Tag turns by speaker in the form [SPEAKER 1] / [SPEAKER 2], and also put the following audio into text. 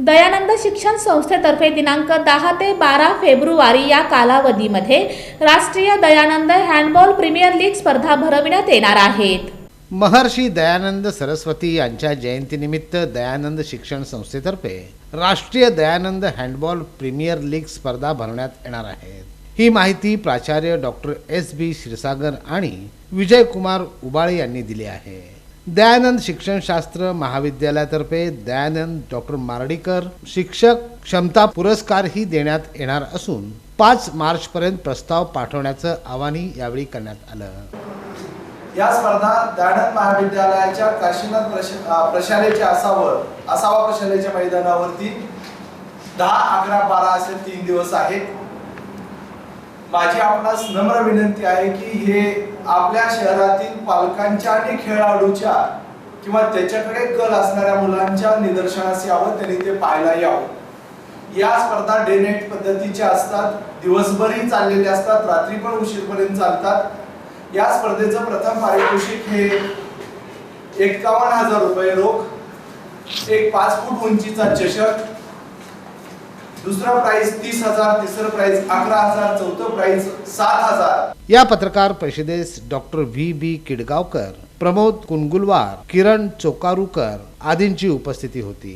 [SPEAKER 1] दयानंद शिक्षण संस्थेतर्फे दिनांक दहा ते बारा फेब्रुवारी या कालावधीमध्ये राष्ट्रीय दयानंद हँडबॉल प्रीमियर लीग स्पर्धा भरविण्यात येणार आहेत.
[SPEAKER 2] महर्षी दयानंद सरस्वती यांच्या जयंतीनिमित्त दयानंद शिक्षण संस्थेतर्फे राष्ट्रीय दयानंद हँडबॉल प्रीमियर लीग स्पर्धा भरवण्यात येणार आहेत. ही माहिती प्राचार्य डॉक्टर एस बी क्षीरसागर आणि विजयकुमार उबाळे यांनी दिली आहे. दयानंद शिक्षणशास्त्र महाविद्यालयातर्फे दयानंद डॉक्टर मार्डीकर शिक्षक क्षमता पुरस्कारही देण्यात येणार असून पाच मार्चपर्यंत प्रस्ताव पाठवण्याचं आवाहनही यावेळी करण्यात आलं.
[SPEAKER 3] या स्पर्धा दयानंद महाविद्यालयाच्या काशीनाथ प्रश प्रशालेच्या असावं असावा प्रशालेच्या मैदानावरती. दहा अकरा बारा असे तीन दिवस आहेत. माझी आपणास नम्र विनंती आहे की हे आपल्या शहरातील पालकांच्या आणि खेळाडूच्या किंवा त्याच्याकडे कल असणाऱ्या मुलांच्या निदर्शनास यावं त्यांनी ते पाहायला यावं. या स्पर्धा डे नाईट पद्धतीच्या असतात दिवसभरही चाललेल्या असतात रात्री पण उशीरपर्यंत चालतात. या स्पर्धेचं प्रथम पारितोषिक हे एक्कावन्न हजार रुपये रोख एक पाच फूट उंचीचा चषक दुसरा प्राइस तीस हजार तिसरं प्राइस अकरा हजार चौथं प्राइस सात हजार.
[SPEAKER 2] या पत्रकार परिषदेस doctor V B Kidgaonkar Pramod Kungulwar Kiran Chokarukar आदींची उपस्थिती होती.